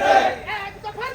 দে এক দফার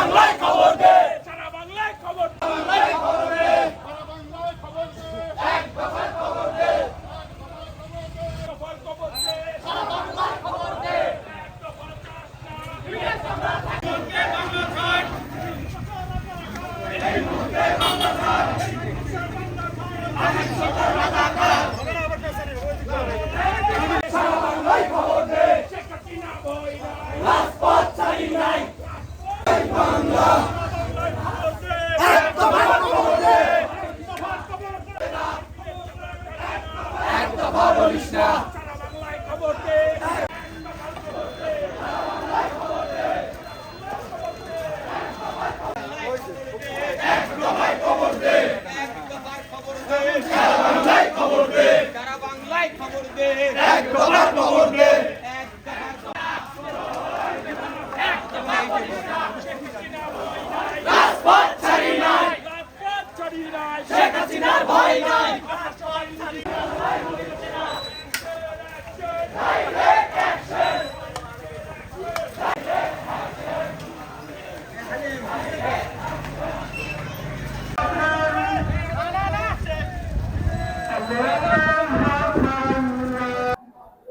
বাংলায় খবর দে। সারা বাংলায় খবর বাংলায় খবর দে। সারা বাংলায় খবর দে। এক দফার খবর দে। দফার খবর দে সারা বাংলায় খবর দে শেখ হাসিনা ভয় নাই রাজপথ ছাড়ি নাই বাংলায় খবর দে এক দফার খবর দে দফার খবর দে এক দফা বলিস না সারা বাংলায় খবর দে বাংলায় খবর দে সারা বাংলায় খবর দে এক দফার খবর দে এক রাজপথ ছাড়ি নাই রাজপথ ছাড়ি নাই শেখ হাসিনার ভয় নাই রাজপথ ছাড়ি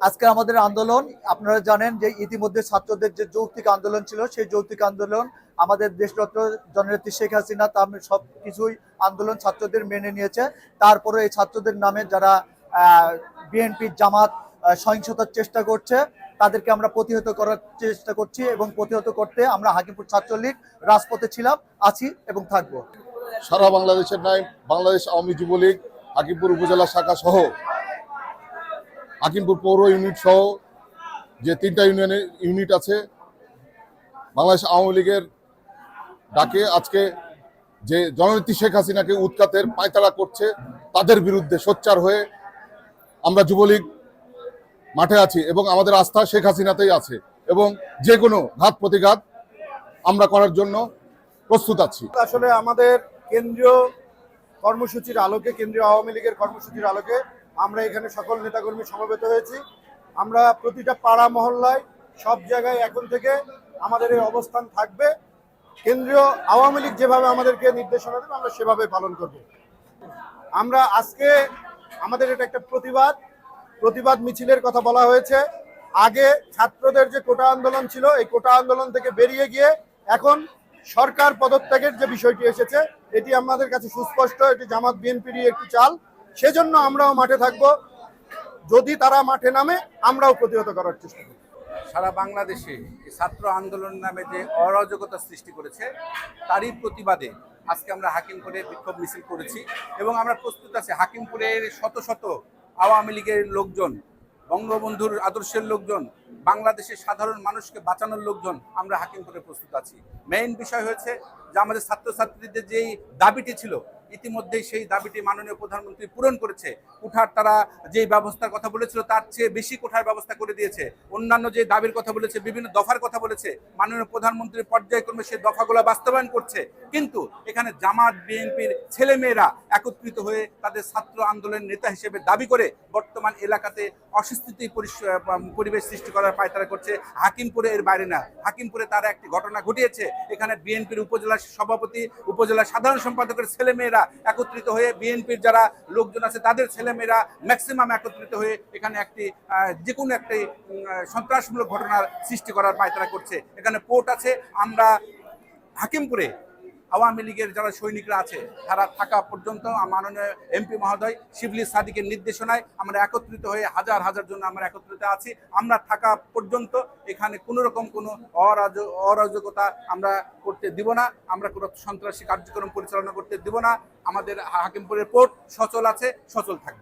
আজকে আমাদের আন্দোলন, আপনারা জানেন যে ইতিমধ্যে ছাত্রদের যে যৌক্তিক আন্দোলন ছিল, সেই যৌক্তিক আন্দোলন আমাদের দেশরত্ন জননেত্রী শেখ হাসিনা তার সব কিছুই আন্দোলন ছাত্রদের মেনে নিয়েছে। তারপরে এই ছাত্রদের নামে যারা বিএনপি জামাত সহিংসতার চেষ্টা করছে, তাদেরকে আমরা প্রতিহত করার চেষ্টা করছি এবং প্রতিহত করতে আমরা হাকিমপুর ছাত্রলীগ রাজপথে ছিলাম, আছি এবং থাকব। সারা বাংলাদেশের ন্যায় বাংলাদেশ আওয়ামী যুবলীগ, হাকিমপুর উপজেলা শাখা সহ হাকিমপুর পৌর ইউনিট সহ যে তিনটা ইউনিয়নের ইউনিট আছে, বাংলাদেশ আওয়ামী লীগের ডাকে আজকে যে জননেত্রী শেখ হাসিনাকে উৎখাতের পায়তারা করছে, তাদের বিরুদ্ধে সোচ্চার হয়ে আমরা যুবলীগ মাঠে আছি এবং আমাদের আস্থা শেখ হাসিনাতেই আছে এবং যে কোনো ঘাত প্রতিঘাত আমরা করার জন্য প্রস্তুত আছি। আসলে আমাদের কেন্দ্রীয় কর্মসূচির আলোকে, কেন্দ্রীয় আওয়ামী লীগের কর্মসূচির আলোকে আমরা এখানে সকল নেতাকর্মী সমবেত হয়েছি। আমরা প্রতিটা পাড়া মহল্লায় সব জায়গায় এখন থেকে আমাদের এই অবস্থান থাকবে। কেন্দ্রীয় আওয়ামী লীগ যেভাবে আমাদেরকে নির্দেশনা দেবে, আমরা সেভাবে পালন করব। আমরা আজকে আমাদের এটা একটা প্রতিবাদ। প্রতিবাদ মিছিলের কথা বলা হয়েছে। আগে ছাত্রদের যে কোটা আন্দোলন ছিল, এই কোটা আন্দোলন থেকে বেরিয়ে গিয়ে এখন সরকার পদত্যাগের যে বিষয়টি এসেছে, এটি আমাদের কাছে সুস্পষ্ট। এটি জামাত বিএনপিরই একটি চাল। সেজন্য আমরাও মাঠে থাকব। যদি তারা মাঠে নামে, আমরাও প্রতিহত করার চেষ্টা করব। সারা বাংলাদেশে ছাত্র আন্দোলন নামে যে অরাজকতা সৃষ্টি করেছে, তারই প্রতিবাদে আজকে আমরা হাকিমপুরে বিক্ষোভ মিছিল করেছি এবং আমরা প্রস্তুত আছি। হাকিমপুরের শত শত আওয়ামী লীগের লোকজন, বঙ্গবন্ধুর আদর্শের লোকজন, বাংলাদেশের সাধারণ মানুষকে বাঁচানোর লোকজন আমরা হাকিমপুরে প্রস্তুত আছি। মেইন বিষয় হয়েছে যে আমাদের ছাত্রছাত্রীদের যেই দাবিটি ছিল ইতিমধ্যেই সেই দাবিটি মাননীয় প্রধানমন্ত্রী পূরণ করেছে। কোঠার তারা যেই ব্যবস্থার কথা বলেছিল, তার চেয়ে বেশি কোঠার ব্যবস্থা করে দিয়েছে। অন্যান্য যে দাবির কথা বলেছে, বিভিন্ন দফার কথা বলেছে, মাননীয় প্রধানমন্ত্রীর পর্যায়ক্রমে সেই দফাগুলো বাস্তবায়ন করছে। কিন্তু এখানে জামাত, বিএনপির ছেলেমেয়েরা একত্রিত হয়ে তাদের ছাত্র আন্দোলনের নেতা হিসেবে দাবি করে বর্তমান এলাকাতে পরিস- পরিবেশ সৃষ্টি করার পায়তারা করছে। হাকিমপুরে এর বাইরে না। হাকিমপুরে তারা একটি ঘটনা ঘটিয়েছে। এখানে বিএনপির উপজেলা সভাপতি, উপজেলা সাধারণ সম্পাদকের ছেলেমেয়েরা একত্রিত হয়ে, বিএনপির যারা লোকজন আছে, তাদের ছেলেমেয়েরা ম্যাক্সিমাম একত্রিত হয়ে এখানে একটি যে কোনো একটি সন্ত্রাসমূলক ঘটনার সৃষ্টি করার পায়তারা করছে। এখানে পোর্ট আছে। আমরা হাকিমপুরে আওয়ামী লীগের যারা সৈনিকরা আছে, তারা থাকা পর্যন্ত মাননীয় এমপি মহোদয় শিবলি সাদিকের নির্দেশনায় আমরা একত্রিত হয়ে হাজার হাজার জন আমরা একত্রিত আছি। আমরা থাকা পর্যন্ত এখানে কোনো রকম কোনো অরাজ অরাজকতা আমরা করতে দিব না। আমরা কোনো সন্ত্রাসী কার্যক্রম পরিচালনা করতে দিব না। আমাদের হাকিমপুরের পোর্ট সচল আছে, সচল থাকবে।